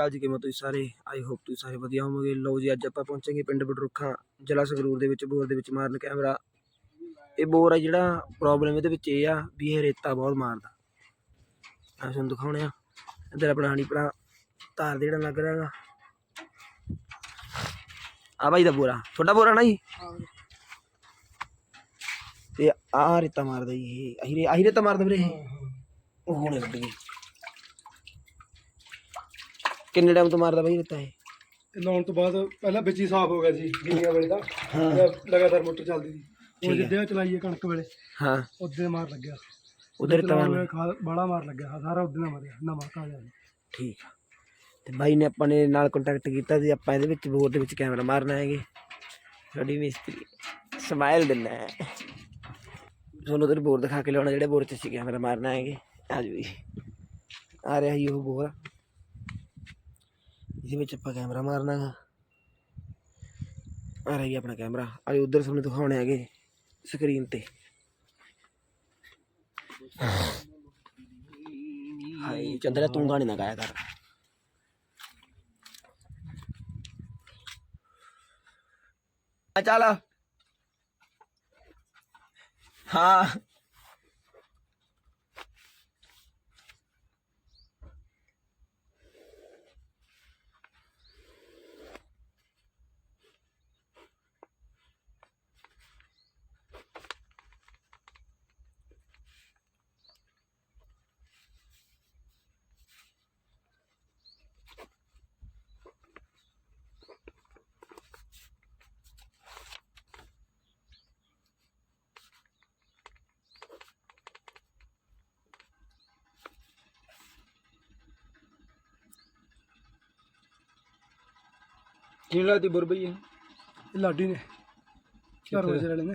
ਅਕਾਲ ਜੀ, ਕਿਵੇਂ ਤੁਸੀਂ ਸਾਰੇ? ਆਈ ਹੋਪ ਤੁਸੀਂ ਸਾਰੇ ਵਧੀਆ ਹੋਵੋਗੇ। ਲਓ ਜੀ, ਅੱਜ ਆਪਾਂ ਪਹੁੰਚਾਂਗੇ ਪਿੰਡ ਬਡਰੁੱਖਾਂ ਜ਼ਿਲ੍ਹਾ ਸੰਗਰੂਰ ਦੇ ਵਿੱਚ, ਬੋਰ ਦੇ ਵਿੱਚ ਮਾਰਨ ਕੈਮਰਾ। ਇਹ ਬੋਰ ਆ ਜਿਹੜਾ ਪ੍ਰੋਬਲਮ ਇਹਦੇ ਵਿੱਚ ਇਹ ਆ ਵੀ ਇਹ ਰੇਤਾ ਬਹੁਤ ਮਾਰਦਾ। ਆ ਤੁਹਾਨੂੰ ਦਿਖਾਉਣੇ ਆ। ਇੱਧਰ ਆਪਣਾ ਹਣੀ ਭਰਾ ਤਾਰ ਦੇ ਜਿਹੜਾ ਲੱਗ ਰਿਹਾ ਆ ਬਾਈ ਦਾ ਬੋਰਾ। ਤੁਹਾਡਾ ਬੋਰਾ ਨਾ ਜੀ? ਤੇ ਆ ਰੇਤਾ ਮਾਰਦਾ ਜੀ ਇਹ। ਆਹੀ ਰੇਤਾ ਮਾਰਦਾ ਵੀਰੇ ਇਹ। ਉਹ ਹੁਣੇ ਵੱਢ ਗਈ। ਕਿੰਨੇ ਟਾਈਮ ਤੋਂ ਮਾਰਦਾ ਬਾਈ ਰੇਤਾ ਇਹ? ਤੇ ਲਾਉਣ ਤੋਂ ਬਾਅਦ ਪਹਿਲਾਂ ਵਿੱਚ ਹੀ ਸਾਫ਼ ਹੋ ਗਿਆ ਸੀ ਗਿੱਲੀਆਂ ਵੇਲੇ ਦਾ ਹਾਂ। ਲਗਾਤਾਰ ਮੋਟਰ ਚੱਲਦੀ ਸੀ। ਠੀਕ ਉਹ ਹੈ। ਜਿੱਦੇ ਚਲਾਈਏ ਕਣਕ ਵੇਲੇ ਹਾਂ। ਉਦੋਂ ਮਾਰ ਲੱਗਿਆ। ਉਧਰ ਖਾਦ ਬਾੜਾ ਮਾਰ ਲੱਗਿਆ ਸਾਰਾ ਉਦੋਂ ਨਾਲ ਮਰਿਆ ਨਵਾਂ ਤਾਜ਼ਾ ਠੀਕ ਆ। ਤੇ ਬਾਈ ਨੇ ਆਪਾਂ ਨੇ ਨਾਲ ਕੰਟੈਕਟ ਕੀਤਾ ਸੀ ਆਪਾਂ ਇਹਦੇ ਵਿੱਚ ਬੋਰ ਦੇ ਵਿੱਚ ਕੈਮਰਾ ਮਾਰਨਾ ਹੈਗੇ। ਸਾਡੀ ਮਿਸਤਰੀ ਸਮਾਈਲ ਦਿੰਨਾ ਹੈ। ਤੁਹਾਨੂੰ ਉਧਰ ਬੋਰ ਦਿਖਾ ਕੇ ਲਿਆਉਣਾ ਜਿਹੜੇ ਬੋਰ 'ਚ ਅਸੀਂ ਕੈਮਰਾ ਮਾਰਨਾ ਹੈਗੇ। ਆ ਜਾਓ ਜੀ। ਆ ਰਿਹਾ ਜੀ ਉਹ ਬੋਰ। ਇਹਦੇ ਵਿੱਚ ਆਪਾਂ ਕੈਮਰਾ ਮਾਰਨਾ ਹੈਗਾ ਆ ਰਹੀ ਆਪਣਾ ਕੈਮਰਾ। ਆ ਉਧਰ ਸਾਹਮਣੇ ਦਿਖਾਉਣੇ ਹੈਗੇ ਸਕਰੀਨ ਤੇ। ਹਾਏ, ਚੰਦਰਾ ਤੂੰ ਗਾਣੇ ਨਾ ਗਾਇਆ ਕਰ। ਆ ਚੱਲ। ਹਾਂ। ਕਿਹਨ ਲੱਗਦੀ ਬੁਰਬਈ ਇਹ ਲਾਡੀ ਨੇ। ਘਰ ਵਜੇ ਵਾਲੇ ਨੇ।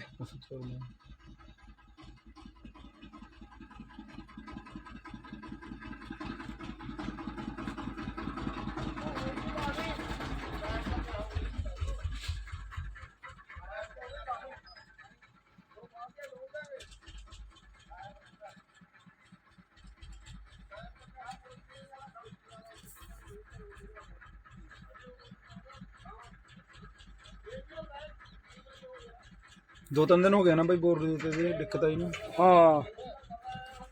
ਦੋ ਤਿੰਨ ਦਿਨ ਹੋ ਗਏ ਨਾ ਬਈ ਬੋਰ ਦੇ ਤੇ ਦਿੱਕਤ ਆਈ ਨਾ। ਹਾਂ।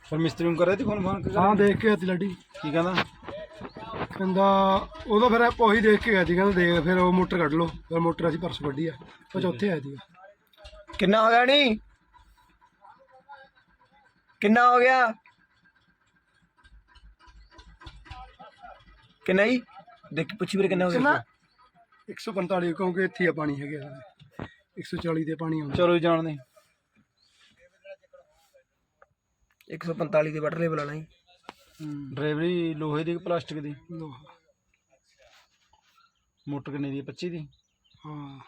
ਪਰ ਮਿਸਤਰੀ ਨੂੰ ਕਰਿਆ ਤੇ ਫੋਨ ਫੋਨ? ਹਾਂ ਦੇਖ ਕੇ ਆਤੀ ਲਾਡੀ। ਕੀ ਕਹਿੰਦਾ? ਕਹਿੰਦਾ ਉਹਦਾ ਫਿਰ ਆਪਾਂ ਉਹੀ ਦੇਖ ਕੇ ਗਿਆ ਸੀ ਕਹਿੰਦਾ ਦੇਖ ਫਿਰ ਉਹ ਮੋਟਰ ਕੱਢ ਲਓ ਫਿਰ ਮੋਟਰ ਅਸੀਂ ਪਰਸੋਂ ਕੱਢੀ ਆ। ਉਹ ਚੌਥੇ ਆਇਆ ਸੀਗਾ ਕਿੰਨਾ ਹੋ ਗਿਆ ਨੀ? ਕਿੰਨਾ ਹੋ ਗਿਆ? ਕਿੰਨਾ ਜੀ ਦੇਖ ਪੁੱਛੀ ਵੀਰੇ ਕਿੰਨਾ ਹੋ ਗਿਆ 145 ਕਿਉਂਕਿ ਇੱਥੇ ਆ ਪਾਣੀ ਹੈਗੇ। 140 ਤੇ ਪਾਣੀ ਆਉਂਦਾ। ਚਲੋ ਜੀ ਜਾਣ ਦੇ। 145 ਦੇ ਵਾਟਰ ਲੈਵਲ ਵਾਲਾ ਜੀ। ਡਰਾਈਵਰੀ ਲੋਹੇ ਦੀ ਕਿ ਪਲਾਸਟਿਕ ਦੀ? ਲੋਹਾ। ਮੋਟਰ ਕਿੰਨੇ ਦੀ ਹੈ? 25 ਦੀ? ਹਾਂ।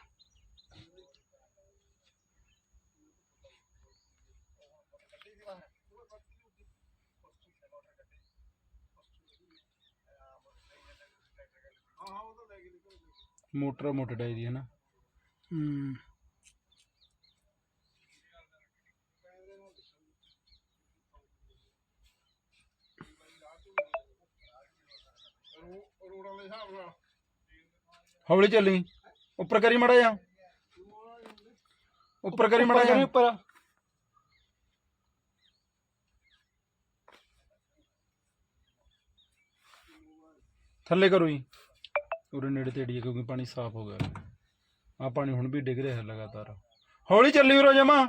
ਮੋਟਰ ਮੋਟਰ ਡਾਈ ਦੀ ਹੈ ਨਾ। ਹੂੰ। ਹੌਲੀ ਚੱਲੀ। ਉੱਪਰ ਕਰੀ ਮੜਾ ਜਾ ਉੱਪਰ ਕਰੀ ਮੜਾ ਜਾ ਉੱਪਰ ਥੱਲੇ ਕਰੋ ਜੀ। ਉਰੇ ਨੇੜੇ ਤੇੜੀ ਕਿਉਂਕਿ ਪਾਣੀ ਸਾਫ਼ ਹੋ ਗਿਆ। ਆ ਪਾਣੀ ਹੁਣ ਵੀ ਡਿੱਗ ਰਿਹਾ ਹੈ ਲਗਾਤਾਰ। ਹੌਲੀ ਚੱਲੀ ਉਰੋ ਜਮਾ।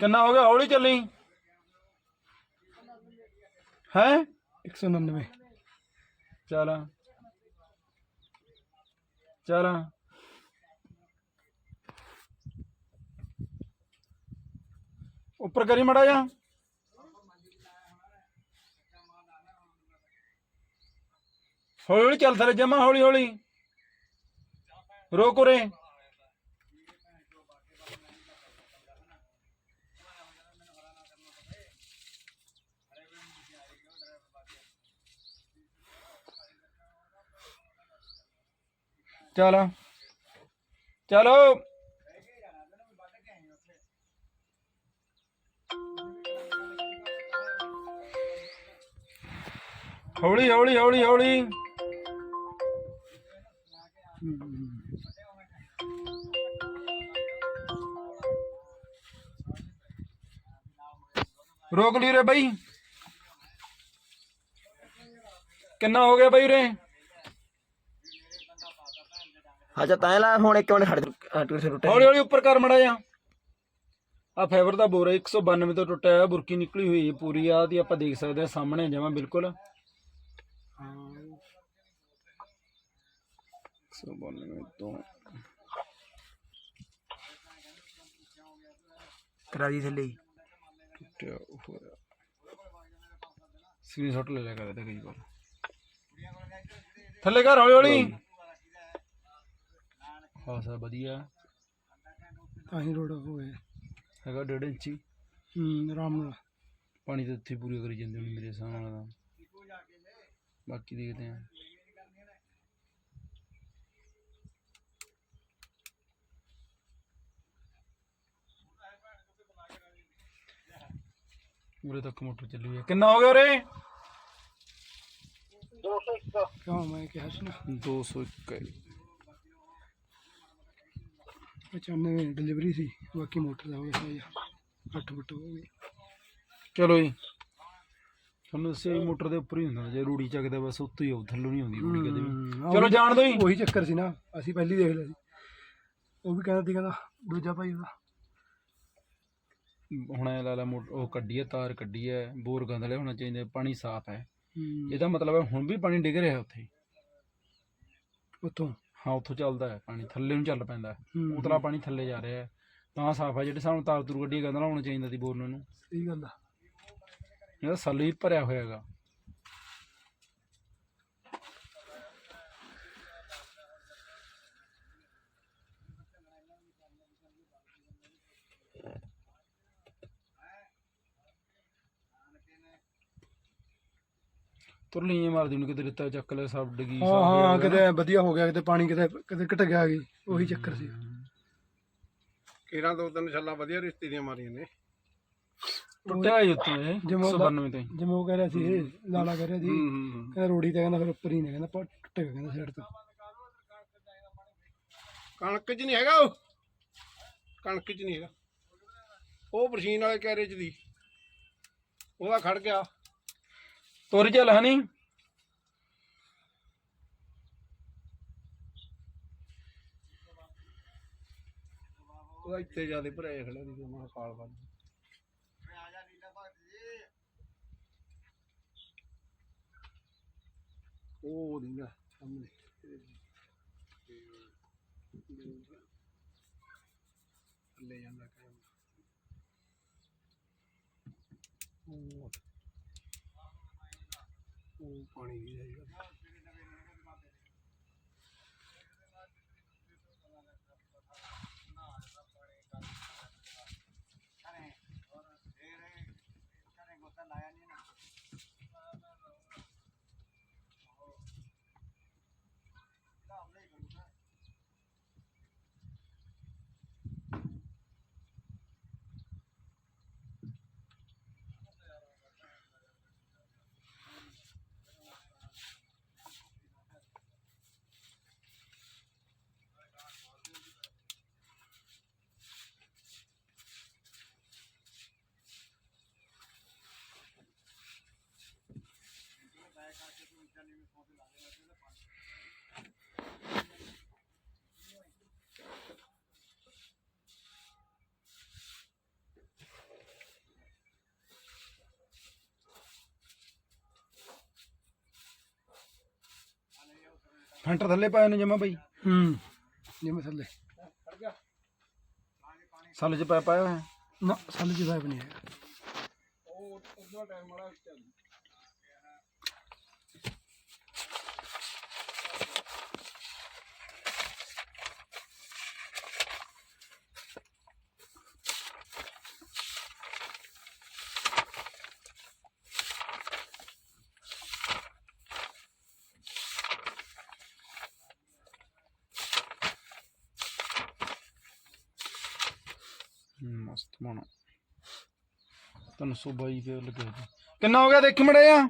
ਕਿੰਨਾ ਹੋ ਗਿਆ ਹੌਲੀ ਚੱਲੀ? ਹੈ? 199 ਚੱਲ। ਚੱਲ। ਉੱਪਰ ਕਰੀ ਮੜਾ ਜਾ ਹੌਲੀ ਚੱਲ ਥਲੇ ਜਮਾ ਹੌਲੀ ਹੌਲੀ ਰੋਕ ਉਰੇ। ਚਲ। ਚਲੋ। ਹੌਲੀ ਹੌਲੀ ਹੌਲੀ ਹੌਲੀ। ਰੋਕ ਲਈ ਰੇ ਬਾਈ। ਕਿੰਨਾ ਹੋ ਗਿਆ ਬਾਈ ਉਰੇ? ਅੱਛਾ ਤਾਂ ਲਾ ਹੁਣ ਇੱਕ ਮਿੰਟ ਖੜ ਟਿਊਸ਼ਨ ਰੁੱਟੇ ਹੌਲੀ ਹੌਲੀ ਉੱਪਰ ਕਰ ਮੜਾ ਜਾ ਆ ਫਾਈਬਰ ਦਾ ਬੋਰ ਹੈ 192 ਤੋਂ ਟੁੱਟਿਆ ਹੋਇਆ ਬੁਰਕੀ ਨਿਕਲੀ ਹੋਈ ਹੈ ਪੂਰੀ। ਆ ਦੀ ਆਪਾਂ ਦੇਖ ਸਕਦੇ ਹਾਂ ਸਾਹਮਣੇ ਜਮਾ ਬਿਲਕੁਲ। 192 ਤੋਂ। ਕਰਾ ਦੀ ਥੱਲੇ। ਟੁੱਟਿਆ ਹੋਇਆ। ਸਕਰੀਨਸ਼ਾਟ ਲੈ ਲਿਆ ਕਰਦੇ ਕਈ ਵਾਰ। ਥੱਲੇ ਕਰ ਹੌਲੀ ਹੌਲੀ। ਖਾਸਾ ਵਧੀਆ। ਤਾਂ ਹੀ ਰੋਡ ਹੋ ਗਿਆ ਹੈਗਾ ਡੇਢ ਇੰਚੀ। ਹੂੰ ਆਰਾਮ ਨਾਲ। ਪਾਣੀ ਤਾਂ ਉੱਥੇ ਪੂਰੀ ਕਰੀ ਜਾਂਦੇ ਹੋਣੇ ਮੇਰੇ ਹਿਸਾਬ ਨਾਲ ਤਾਂ। ਬਾਕੀ ਦੇਖਦੇ ਹਾਂ। ਉਰੇ ਤੱਕ ਮੋਟਰ ਚੱਲੀ ਹੈ। ਕਿੰਨਾ ਹੋ ਗਿਆ ਉਰੇ? ਕਿਉਂ ਮੈਂ ਕਿਹਾ ਸੀ ਨਾ। 201 95 ਡਿਲੀਵਰੀ ਸੀ ਬਾਕੀ ਮੋਟਰ ਦਾ ਹੋ ਗਿਆ ਸਾਇਆ 8 ਫੁੱਟ ਹੋ ਗਈ। ਚਲੋ ਜੀ ਤੁਹਾਨੂੰ ਦੱਸਿਆ ਜੀ ਮੋਟਰ ਦੇ ਉੱਪਰ ਹੀ ਹੁੰਦਾ ਜੇ ਰੂੜੀ ਚੱਕਦਾ ਬਸ ਉੱਤੋਂ ਹੀ ਥੱਲੋਂ ਨਹੀਂ ਆਉਂਦੀ ਰੂੜੀ ਕਦੇ ਵੀ। ਚਲੋ ਜਾਣ ਦੋ ਜੀ। ਉਹੀ ਚੱਕਰ ਸੀ ਨਾ ਅਸੀਂ ਪਹਿਲੀ ਦੇਖ ਲਿਆ ਸੀ। ਉਹ ਵੀ ਕਹਿੰਦਾ ਸੀ ਕਹਿੰਦਾ ਦੂਜਾ ਭਾਈ ਉਹਦਾ। ਹੁਣ ਇਹ ਲਾ ਲਾ ਮੋਟ ਉਹ ਕੱਢੀ ਹੈ ਤਾਰ ਕੱਢੀ ਹੈ ਬੋਰ ਗੰਦਲੇ ਹੋਣਾ ਚਾਹੀਦਾ ਪਾਣੀ ਸਾਫ਼ ਹੈ ਹੂੰ, ਇਹਦਾ ਮਤਲਬ ਹੈ ਹੁਣ ਵੀ ਪਾਣੀ ਡਿੱਗ ਰਿਹਾ ਉੱਥੇ। ਉੱਥੋਂ। ਹਾਂ ਉੱਥੋਂ ਚੱਲਦਾ ਹੈ ਪਾਣੀ ਥੱਲੇ ਨੂੰ ਚੱਲ ਪੈਂਦਾ ਹੈ। ਹੂੰ, ਉਤਲਾ ਪਾਣੀ ਥੱਲੇ ਜਾ ਰਿਹਾ ਹੈ। ਤਾਂ ਸਾਫ਼ ਹੈ ਜਿਹੜੇ ਸਾਨੂੰ ਤਾਰ ਤੂਰ ਗੱਡੀ ਗੰਦਲਾ ਹੋਣਾ ਚਾਹੀਦਾ ਸੀ ਬੋਰ ਨੂੰ। ਸਹੀ ਗੱਲ ਆ। ਇਹਦਾ ਸੱਲ ਵੀ ਭਰਿਆ ਹੋਇਆ ਹੈਗਾ ਤੁਰਲੀ ਮਾਰਦੀ ਨੂੰ ਕਿਤੇ ਰਿੱਤਾ ਚੱਕ ਲੈ ਸਭ ਡਗੀ ਹਾਂ ਹਾਂ ਕਿਤੇ ਵਧੀਆ ਹੋ ਗਿਆ ਕਿਤੇ ਪਾਣੀ ਕਿਤੇ ਕਿਤੇ ਘਟ ਗਿਆ ਗਈ ਉਹੀ ਚੱਕਰ ਸੀ। ਕਿਰਾਂ ਦੋ ਤਿੰਨ ਛੱਲਾਂ ਵਧੀਆ ਰਿਸ਼ਤੇ ਦੀਆਂ ਮਾਰੀਆਂ ਨੇ। ਟੁੱਟਿਆ ਹੀ ਉੱਤੋਂ ਇਹ ਜਿਵੇਂ ਉਹਦਾ- 192 ਤੋਂ ਜਿਵੇਂ ਉਹ ਕਹਿ ਰਿਹਾ ਸੀ ਇਹ ਲਾਲਾ ਕਹਿ ਰਿਹਾ ਸੀ ਹੂੰ ਹੂੰ ਹੂੰ। ਕਹਿੰਦਾ ਰੋੜੀ ਤੇ ਕਹਿੰਦਾ ਫਿਰ ਉੱਪਰ ਹੀ ਨੇ ਕਹਿੰਦਾ ਪਰ ਟੁੱਟ ਗਿਆ ਕਹਿੰਦਾ ਸਾਈਡ ਤੋਂ। ਕਣਕ 'ਚ ਨਹੀਂ ਹੈਗਾ ਉਹ। ਕਣਕ 'ਚ ਨਹੀਂ ਹੈਗਾ। ਉਹ ਬਰਸ਼ੀਨ ਵਾਲੇ ਕੈਰੇ 'ਚ ਦੀ। ਉਹਦਾ ਖੜ ਗਿਆ। ਤੁਰ ਚੱਲ ਹਨੀ। ਉਹਦਾ ਇੱਥੇ ਜਿਆਦੇ ਭਰਿਆ ਖੜਾ ਦੀ ਮੈਂ ਕਾਲ ਬੰਦ। ਉਹ ਨਹੀਂ ਸਾਹਮਣੇ। ਲੈ ਜਾਂਦਾ ਕੰਮ ਉਹ ਉਹ ਫੈਂਟਰ ਥੱਲੇ ਪਾਏ ਨੇ ਜਮਾ ਬਈ। ਹੂੰ। ਜਿਵੇਂ ਥੱਲੇ। ਸੱਲ ਚ ਪਾਇਆ ਹੋਇਆ। ਨਾ ਸੱਲ ਜਿਹਾ ਵੀ ਨਹੀਂ ਹੈਗਾ। ਮਸਤ ਬਣਾ 322 ਰੁਪਏ ਲੱਗੇ ਜੀ ਕਿੰਨਾ ਹੋ ਗਿਆ ਦੇਖੀ ਮੜੇ ਆ?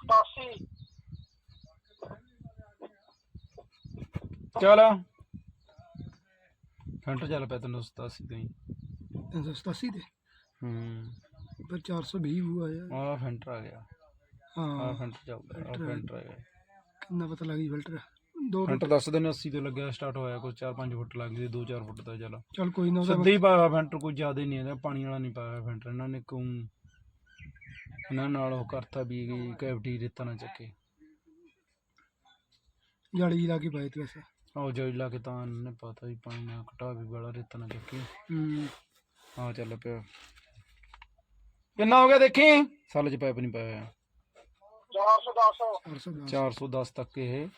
387 ਚੱਲ। ਫੈਂਟਰ ਚੱਲ ਪਿਆ 387 ਤੋਂ ਹੀ 387 ਦੇ ਹੂੰ। ਫਿਰ 420 ਹੋਇਆ ਯਾਰ ਆ ਫੈਂਟਰ ਆ ਗਿਆ। ਆ ਹਾਂ ਫੈਂਟਰ ਚੱਲਦਾ ਆ ਫੈਂਟਰ ਆ ਗਿਆ। ਕਿੰਨਾ ਪਤਾ ਲੱਗੀ ਫਿਲਟਰ ਦੋ ਫੈਂਟਰ ਦੱਸ ਦਿਨ 80 ਤੋਂ ਲੱਗਿਆ ਸਟਾਰਟ ਹੋਇਆ ਕੋਈ 4-5 ਫੁੱਟ ਲੱਗ ਗਈ 2-4 ਫੁੱਟ ਦਾ ਚੱਲ। ਚੱਲ ਕੋਈ ਨਾ ਸਿੱਧਾ ਹੀ ਪਾਇਆ ਫੈਂਟਰ ਕੋਈ ਜ਼ਿਆਦਾ ਨਹੀਂ ਹੈਗਾ ਪਾਣੀ ਵਾਲਾ ਨਹੀਂ ਪਾਇਆ ਫੈਂਟਰ ਇਹਨਾਂ ਨੇ ਕਿਉਂ ਇਹਨਾਂ ਨਾਲ ਉਹ ਕਰਤਾ ਵੀ ਕੈਵਿਟੀ ਰੇਤਾ ਨਾ ਚੱਕੇ। ਜਾਲੀ ਲਾ ਕੇ ਪਾਏ ਤੇ ਵੈਸੇ ਆਓ ਜੋਈ ਲਾ ਕੇ ਤਾਂ ਨੇ ਪਤਾ ਵੀ ਪਾਣੀ ਨਾ ਘਟਾ ਵੀ ਬੜਾ ਰੇਤਾ ਨਾ ਚੱਕੇ। ਹੂੰ। ਆ ਚੱਲ ਪਿਆ। ਕਿੰਨਾ ਹੋ ਗਿਆ ਦੇਖੀ? ਸਾਲ ਚ ਪਾਈਪ ਨਹੀਂ ਪਾਇਆ। ਹੋਇਆ। 410 410 ਤੱਕ ਇਹ।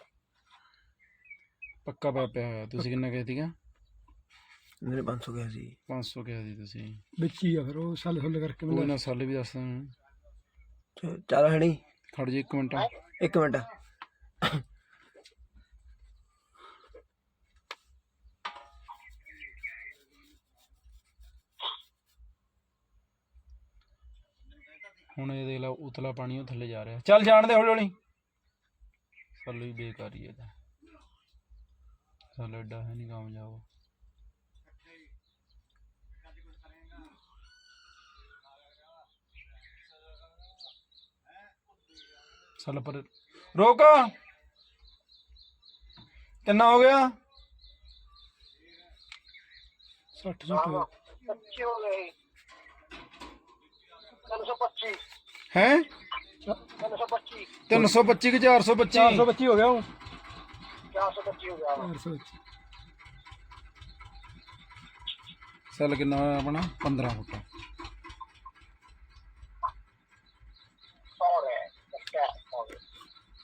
ਪੱਕਾ ਪਾਇਆ ਪਿਆ ਹੋਇਆ। ਤੁਸੀਂ ਕਿੰਨਾ ਕਹਿ ਸੀਗਾ? ਮੇਰੇ 500 ਗਿਆ ਸੀ। 500 ਕਿਹਾ ਸੀ ਤੁਸੀਂ। ਵਿੱਚ ਹੀ ਆ ਫਿਰ ਉਹ ਸੱਲ ਹੁੱਲ ਕਰਕੇ ਮੈਨੂੰ ਨਾ ਸਾਲ ਵੀ ਦੱਸ ਦੇਣਾ ਚ- ਚੱਲ ਹਣੀ ਖੜ ਜੇ ਇੱਕ ਮਿੰਟ। ਇੱਕ ਮਿੰਟ। ਹੁਣ ਇਹ ਦੇਖ ਲਾ ਉਤਲਾ ਪਾਣੀ ਉਹ ਥੱਲੇ ਜਾ ਰਿਹਾ। ਚੱਲ ਜਾਣ ਦੇ ਹੌਲੀ ਹੌਲੀ ਸਾਲ ਵੀ ਬੇਕਾਰੀ ਹੈ ਤਾਂ। ਸਾਲ ਐਡਾ ਹੈ ਨਹੀਂ ਕਾਮਯਾਬ। ਸਾਲ ਪਰ ਰੋਕ। ਕਿੰਨਾ ਹੋ ਗਿਆ? 60 60 ਹੈ 325 ਕਿ 425 425 ਹੋ ਗਿਆ ਉਹ 425 ਸੈੱਲ ਕਿੰਨਾ ਹੋਇਆ ਆਪਣਾ? 15 ਫੁੱਟ।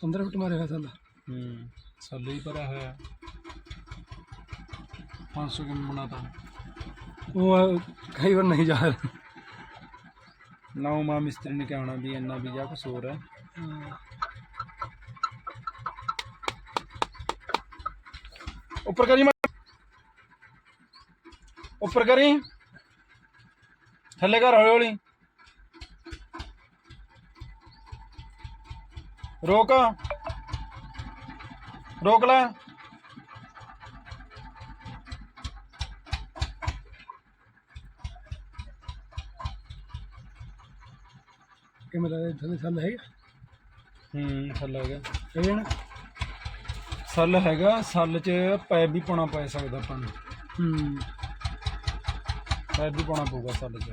15 ਫੁੱਟ ਮਾਰਿਆ ਹੋਇਆ ਸੱਲ। ਹੂੰ ਸੱਲ ਹੀ ਭਰਿਆ ਹੋਇਆ। 500 ਕਿੰਨ ਬਣਾਤਾ ਉਹ ਆ, ਕਈ ਵਾਰ ਨਹੀਂ ਜਾ ਰਿਹਾ। ਨਾ ਉਹ ਮਾਂ ਮਿਸਤਰੀ ਨੇ ਕਹਿਣਾ ਵੀ ਇੰਨਾ ਵੀ ਜਾ ਕੁਛ ਹੋਰ ਹੈ। ਉੱਪਰ ਕਰੀ ਮਾ- ਉੱਪਰ ਕਰੀ। ਥੱਲੇ ਕਰ ਹੌਲੀ ਹੌਲੀ। ਰੋਕ। ਰੋਕ ਲੈ। ਕਿ ਮੇਰਾ ਥੱਲੇ ਸੱਲ ਹੈਗਾ। ਹੂੰ ਥੱਲੇ ਹੋ ਗਿਆ। ਹੈਗਾ ਨਾ। ਸੱਲ ਹੈਗਾ ਸੱਲ 'ਚ ਪੈਪ ਵੀ ਪਾਉਣਾ ਪੈ ਸਕਦਾ ਆਪਾਂ ਨੂੰ। ਹੂੰ। ਪੈਪ ਵੀ ਪਾਉਣਾ ਪਊਗਾ ਸੱਲ 'ਚ।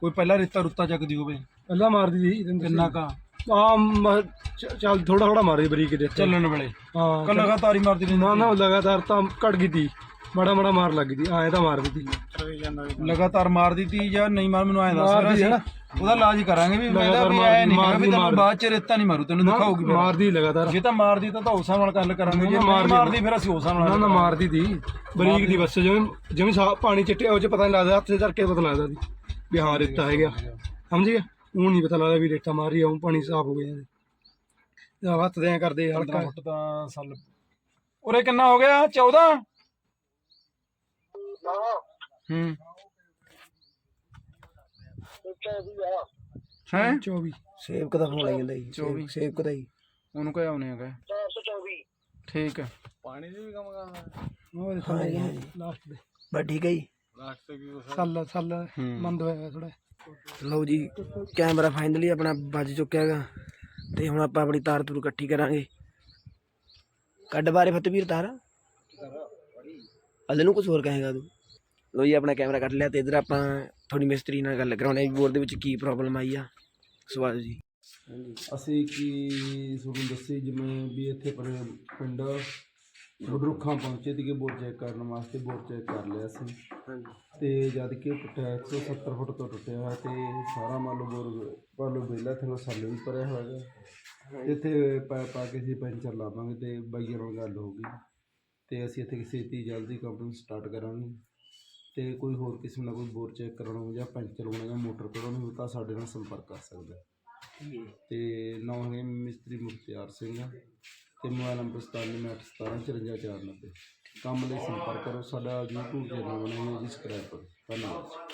ਕੋਈ ਪਹਿਲਾਂ ਰੇਤਾ ਰੁੱਤਾ ਚੱਕਦੀ ਹੋਵੇ। ਅੱਲਾ ਮਾਰਦੀ ਸੀ ਕਿੰਨਾ ਕਾ ਆ? ਚੱਲ ਥੋੜਾ ਥੋੜਾ ਮਾਰਦੀ ਬਰੀਕ ਦੇ ਚੱਲਣ ਵੇਲੇ। ਹਾਂ ਹੀ ਮਾਰਦੀ ਨਾ ਨਾ ਲਗਾਤਾਰ ਤਾਂ ਘਟ ਗਈ ਤੀ। ਮਾੜਾ ਮਾੜਾ ਮਾਰ ਲੱਗ ਗਈ ਤੀ ਐਂ ਤਾਂ ਮਾਰ ਦਿੱਤੀ। ਲਗਾਤਾਰ ਮਾਰਦੀ ਤੀ ਜਾਂ ਨਹੀਂ ਮਾਰ ਮੈਨੂੰ ਐਂ ਦੱਸ ਰਿਹਾ ਹੈ। ਸੀ। ਉਹਦਾ ਇਲਾਜ ਕਰਾਂਗੇ ਵੀ ਮੈਂ ਲਗਾਤਾਰ ਵੀ ਐ ਨਹੀਂ ਹੈਗਾ ਵੀ ਤੈਨੂੰ। ਬਾਅਦ ਚ ਰੇਤਾ ਨਹੀਂ ਮਾਰੂ ਤੈਨੂੰ ਦਿਖਾਊਗੀ ਫਿਰ। ਮਾਰਦੀ ਲਗਾਤਾਰ। ਜੇ ਤਾਂ ਮਾਰਦੀ ਤਾਂ ਤਾਂ ਹਿਸਾਬ ਨਾਲ ਗੱਲ ਕਰਾਂਗੇ ਜੇ ਮਾਰਦੀ- ਫਿਰ ਅਸੀਂ ਉਸ ਹਿਸਾਬ ਨਾ ਨਾਲ ਨਾ ਮਾਰਦੀ ਤੀ ਬਰੀਕ ਦੀ ਬਸ ਜਿਵੇਂ ਜਿਵੇਂ ਸਾ ਪਾਣੀ ਚਿੱਟੇ ਉਹ ਚ ਪਤਾ ਨਹੀਂ ਲੱਗਦਾ ਹੱਥ 'ਚ ਧਰ ਕੇ ਪਤਾ ਲੱਗਦਾ ਸੀ ਵੀ ਹਾਂ ਰੇਤਾ ਹੈਗਾ। ਸਮਝ ਗਿਆ? ਉਹ ਨਹੀਂ ਪਤਾ ਲੱਗਦਾ ਵੀ ਰੇਤਾ ਮਾਰ ਰਹੀ ਆ ਉਹ ਪਾਣੀ ਸਾਫ਼ ਹੋ ਗਿਆ। ਜਾਂ ਹੱਥ ਦੇ ਕਰਦੇ ਹਲਕਾ। 15 ਫੁੱਟ ਤਾਂ ਸੱਲ ਉਰੇ ਕਿੰਨਾ ਹੋ ਗਿਆ? 14 ਹੂੰ। ਹੈ? 24 ਸੇਵਕ ਦਾ ਫੋਨ ਆਈ ਜਾਂਦਾ ਜੀ ਚੌਵੀ। ਸੇਵ- ਸੇਵਕ ਦਾ ਜੀ। ਉਹਨੂੰ ਕਹਿ ਆਉਨੇ ਹੈਗਾ। 424 ਠੀਕ ਹੈ। ਉਹ ਹਾਂ। ਜੀ, ਹਾਂ ਜੀ। ਲਾਸਟ ਦੇ। ਬਸ ਠੀਕ ਹੈ ਜੀ। ਸੱਲ ਸੱਲ ਹੂੰ। ਬੰਦ ਹੋਇਆ ਥੋੜਾ ਲਓ ਜੀ ਕੈਮਰਾ ਫਾਈਨਲੀ ਆਪਣਾ ਵੱਜ ਚੁੱਕਿਆ ਹੈਗਾ। ਤੇ ਹੁਣ ਆਪਾਂ ਆਪਣੀ ਤਾਰ ਤੂਰ ਇਕੱਠੀ ਕਰਾਂਗੇ। ਕੱਢ ਬਾਰੇ ਫਤਵੀਰ ਤਾਰ। ਅਲੇ ਨੂੰ ਕੁਝ ਹੋਰ ਕਹੇਗਾ ਤੂੰ? ਲਓ ਜੀ ਆਪਣਾ ਕੈਮਰਾ ਕੱਢ ਲਿਆ ਤੇ ਇਧਰ ਆਪਾਂ ਥੋੜੀ ਮਿਸਤਰੀ ਨਾਲ ਗੱਲ ਕਰਾਉਣੀ ਹੈ ਵੀ ਬੋਰ ਦੇ ਵਿੱਚ ਕੀ ਪ੍ਰੋਬਲਮ ਆਈ ਆ। ਸਵਾਲ ਜੀ। ਅਸੀਂ ਕੀ ਤੁਹਾਨੂੰ ਦੱਸੀ ਜਿਵੇਂ ਵੀ ਇੱਥੇ ਪਰ ਪਿੰਡ ਬਡਰੁੱਖਾਂ ਪਹੁੰਚੇ ਸੀਗੇ ਬੋਰ ਚੈੱਕ ਕਰਨ ਵਾਸਤੇ ਬੋਰ ਚੈੱਕ ਕਰ ਲਿਆ ਸੀ ਤੇ ਜਦ ਕਿ ਉਹ ਟੁੱਟਿਆ 170 ਫੁੱਟ ਤੋਂ ਟੁੱਟਿਆ ਹੋਇਆ ਤੇ ਸਾਰਾ ਮੰਨ ਲਓ ਬੋਰ ਮੰਨ ਲਓ ਵਿਹਲਾ ਥੱਲੇ ਸੱਲ ਵੀ ਭਰਿਆ ਹੋਇਆ ਹੈਗਾ। ਇੱਥੇ ਪਾ ਪਾ ਕੇ ਅਸੀਂ ਪੈਂਚਰ ਲਾਵਾਂਗੇ ਤੇ ਬਾਈਆਂ ਨਾਲ ਗੱਲ ਹੋ ਗਈ। ਤੇ ਅਸੀਂ ਇੱਥੇ ਛੇਤੀ ਜਲਦੀ ਕੰਮ ਸਟਾਰਟ ਕਰਾਂਗੇ। ਤੇ ਕੋਈ ਹੋਰ ਕਿਸਮ ਦਾ ਕੋਈ ਬੋਰ ਚੈੱਕ ਕਰਾਉਣਾ ਹੋਵੇ ਜਾਂ ਪੈਂਚਰ ਲਾਉਣਾ ਜਾਂ ਮੋਟਰ ਕਢਾਉਣੀ ਹੋਵੇ ਤਾਂ ਸਾਡੇ ਨਾਲ ਸੰਪਰਕ ਕਰ ਸਕਦਾ ਹੈ। ਤੇ ਨਾਮ ਹੈ ਮਿਸਤਰੀ ਮੁਖਤਿਆਰ ਸਿੰਘ ਤੇ ਮੋਬਾਈਲ ਨੰਬਰ 9781175490 ਕੰਮ ਲਈ ਸੰਪਰਕ ਕਰੋ ਸਾਡਾ YouTube ਚੈਨਲ ਬਣਾਇਆ ਜੀ ਸਬਸਕ੍ਰਾਈਬ ਕਰੋ। ਧੰਨਵਾਦ